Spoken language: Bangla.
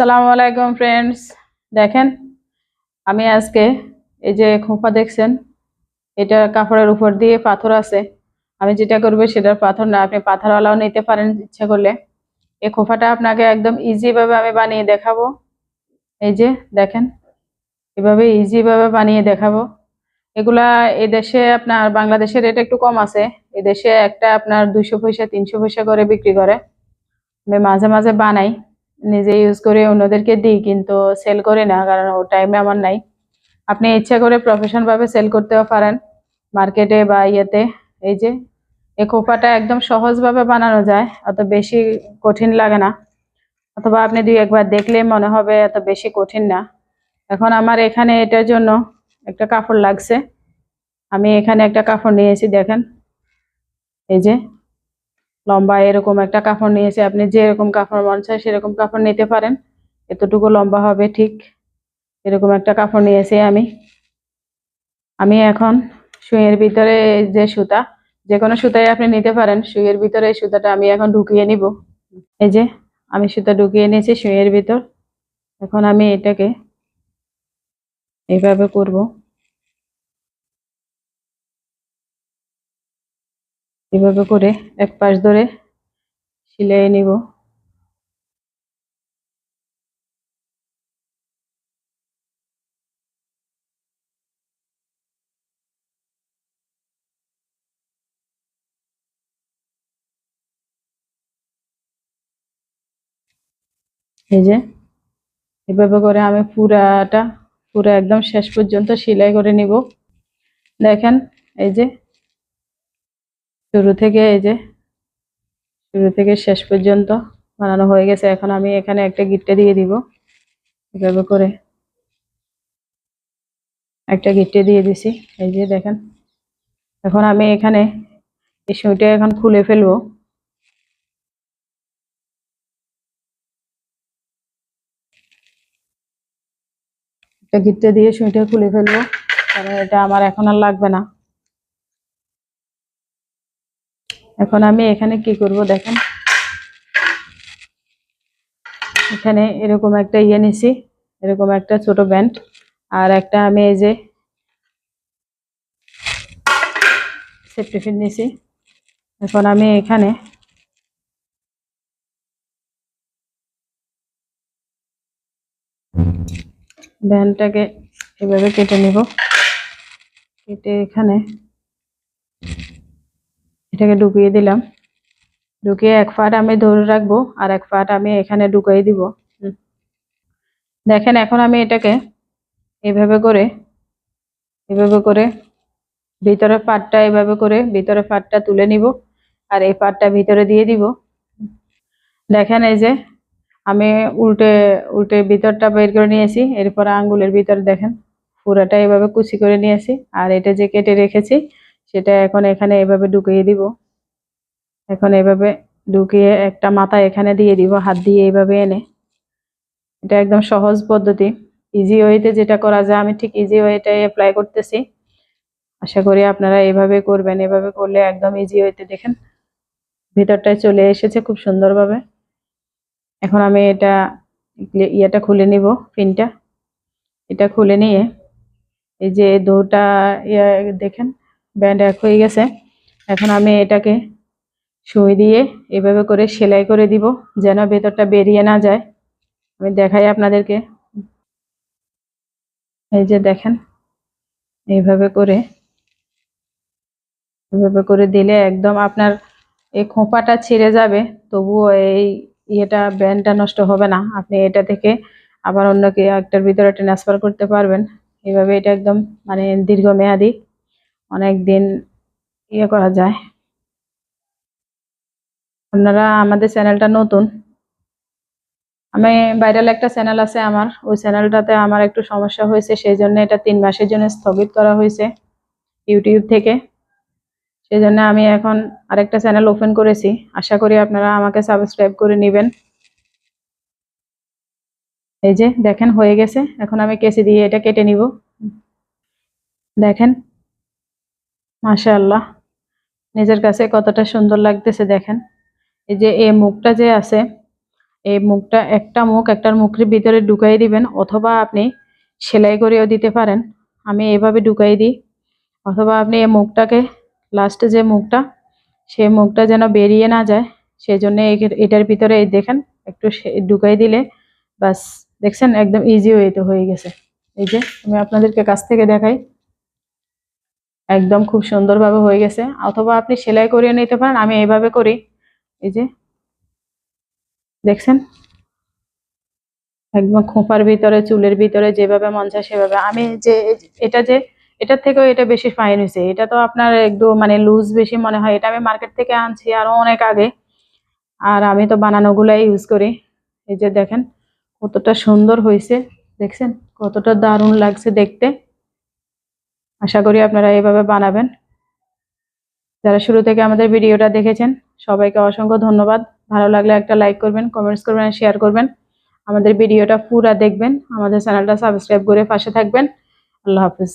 সালামু আলাইকুম ফ্রেন্ডস দেখেন, আমি আজকে এই যে খোঁপা দেখছেন, এটা কাপড়ের উপর দিয়ে পাথর আছে। আমি যেটা করব সেটার পাথর না, আপনি পাথরওয়ালাও নিতে পারেন ইচ্ছা করলে। এই খোঁপাটা আপনাকে একদম ইজি ভাবে আমি বানিয়ে দেখাবো। এই যে, দেখেন, এভাবে ইজি ভাবে বানিয়ে দেখাবো। এগুলা এই দেশে আপনার, বাংলাদেশের রেট একটু কম আছে। এই দেশে একটা আপনার দুইশো পয়সা, তিনশো পয়সা করে বিক্রি করে। আমি মাঝে মাঝে বানাই। নিজে ইউজ করে অন্যদেরকে দিই, কিন্তু সেল করি না, কারণ ও টাইমে আমার নাই। আপনি ইচ্ছা করে প্রফেশন ভাবে সেল করতেও পারেন। মার্কেটে বা ইয়েতে, এই যে, এই খোপাটা একদম সহজভাবে বানানো যায়, অত বেশি কঠিন লাগে না। অথবা আপনি দুই একবার দেখলে মনে হবে এত বেশি কঠিন না। এখন আমার এখানে এটার জন্য একটা কাপড় লাগছে। আমি এখানে একটা কাপড় নিয়েছি দেখেন। এই যে লম্বা এরকম একটা কাপড় নিয়েছি, আপনি যেরকম কাপড় মন চায় সেরকম কাপড় নিতে পারেন। এতটুকু লম্বা হবে ঠিক এরকম একটা কাপড় নিয়েছি আমি। আমি এখন সুইয়ের ভিতরে যে সুতা যে কোনো সুতাই আপনি নিতে পারেন, সুইয়ের ভিতরে এই সুতাটা আমি এখন ঢুকিয়ে নিব। এই যে, আমি সুতা ঢুকিয়ে নিয়েছি সুইয়ের ভিতর। এখন আমি এটাকে এইভাবে করব। এভাবে করে এক পাশ ধরে সিলাই নিব। এই যে, এভাবে করে আমি পুরাটা, পুরো একদম শেষ পর্যন্ত সেলাই করে নিব। দেখেন, এই যে শুরু থেকে এই যে, শুরু থেকে শেষ পর্যন্ত বানানো হয়ে গেছে। এখন আমি এখানে একটা গিট্টে দিয়ে দিব। এভাবে করে একটা গিট্টে দিয়ে দিছি। এই যে দেখেন। এখন আমি এখানে এই সুইটা এখন খুলে ফেলব। একটা গিট্টে দিয়ে সুইটা খুলে ফেলব। কারণ এটা আমার এখন আর লাগবে না। এখন আমি এখানে কি করব দেখেন। এখানে এরকম একটা ইয়ে নিছি, এরকম একটা ছোট ব্যান্ড, আর একটা আমি এই যে সেফটি ফিট নিছি। এখন আমি এখানে ব্যান্ডটাকে এভাবে কেটে নিব। কেটে এখানে এটাকে ঢুকিয়ে দিলাম। ঢুকিয়ে এক ফাট আমি ধরে রাখব আর এক ফাট আমি এখানে ঢুকিয়ে দিব। দেখেন, এখন আমি এটাকে এভাবে করে এভাবে করে ভিতরের পাটটা এভাবে করে ভিতরে পাটটা তুলে নিব আর এই পাটটা ভিতরে দিয়ে দিব। দেখেন, এই যে আমি উল্টে উল্টে ভিতরটা বের করে নিয়েছি, এরপর আঙ্গুলের ভিতরে দেখেন, পুরাটা এভাবে কুচি করে নিয়েছি আর এটা যে কেটে রেখেছি সেটা এখন এখানে এভাবে ঢুকিয়ে দিব। এখন এভাবে ঢুকিয়ে একটা মাথা এখানে দিয়ে দিব, হাত দিয়ে এইভাবে এনে। এটা একদম সহজ পদ্ধতি। ইজি ওয়েতে যেটা করা যায়, আমি ঠিক ইজি ওয়েটাই অ্যাপ্লাই করতেছি। আশা করি আপনারা এভাবে করবেন, এভাবে করলে একদম ইজি ওয়েতে দেখেন। ভিতরটায় চলে এসেছে খুব সুন্দরভাবে। এখন আমি এটা ইয়েটা খুলে নিব, পিনটা। এটা খুলে নিয়ে এই যে দুটা ইয়ে দেখেন ব্যান্ড এক হয়ে গেছে। এখন আমি এটাকে সুই দিয়ে এভাবে করে সেলাই করে দিব, যেন ভেতরটা বেরিয়ে না যায়। আমি দেখাই আপনাদেরকে। এই যে দেখেন, এইভাবে করে, এভাবে করে দিলে একদম আপনার এই খোঁপাটা ছিঁড়ে যাবে, তবুও এই ইয়েটা, ব্যান্ডটা নষ্ট হবে না। আপনি এটা থেকে আবার অন্য কি একটার ভিতরে ট্রান্সফার করতে পারবেন। এভাবে এটা একদম মানে দীর্ঘমেয়াদী। অনেক দিন ইয়ে করা যায়। আপনারা আমাদের চ্যানেলটা নতুন? আমি ভাইরাল একটা চ্যানেল আছে আমার। ওই চ্যানেলটাতে আমার একটু সমস্যা হয়েছে সেই জন্য এটা তিন মাসের জন্য স্থগিত করা হয়েছে ইউটিউব থেকে। সেই জন্য আমি এখন আরেকটা চ্যানেল ওপেন করেছি। আশা করি আপনারা আমাকে সাবস্ক্রাইব করে নেবেন। এই যে দেখেন, হয়ে গেছে। এখন আমি কেসি দিয়ে এটা কেটে নিব। দেখেন। মাশাআল্লাহ। নিজের কাছে কতটা সুন্দর লাগতেছে দেখেন। এই যে এই মুখটা যে আছে, এই মুখটা একটা মুখ একটার মুখের ভিতরে ঢুকাই দিবেন অথবা আপনি সেলাই করেও দিতে পারেন। আমি এভাবে ঢুকাই দিই। অথবা আপনি এই মুখটাকে লাস্টে যে মুখটা, সেই মুখটা যেন বেরিয়ে না যায় সেই জন্য এটার ভিতরে এই দেখেন, একটু ঢুকাই দিলে বাস দেখছেন? একদম ইজি ওয়েতে হয়ে গেছে। এই যে আমি আপনাদেরকে কাছ থেকে দেখাই। একদম খুব সুন্দরভাবে হয়ে গেছে। অথবা আপনি সেলাই করিয়ে নিতে পারেন, আমি এইভাবে করি। এই যে, দেখছেন? একদম খোঁপার ভিতরে, চুলের ভিতরে, যেভাবে মন চায় সেভাবে। আমি যে, এটা যে, এটার থেকেও এটা বেশি ফাইন হয়েছে। এটা তো আপনার একটু মানে লুজ বেশি মনে হয়। এটা আমি মার্কেট থেকে আনছি আরও অনেক আগে। আর আমি তো বানানোগুলাই ইউজ করি। এই যে দেখেন, কতটা সুন্দর হয়েছে। দেখছেন? কতটা দারুণ লাগছে দেখতে। আশা করি আপনারা এভাবে বানাবেন। যারা শুরু থেকে আমাদের ভিডিওটা দেখেছেন, সবাইকে অসংখ্য ধন্যবাদ। ভালো লাগলে একটা লাইক করবেন কমেন্টস করবেন শেয়ার করবেন। আমাদের ভিডিওটা পুরা দেখবেন। আমাদের চ্যানেলটা সাবস্ক্রাইব করে পাশে থাকবেন। আল্লাহ হাফিজ।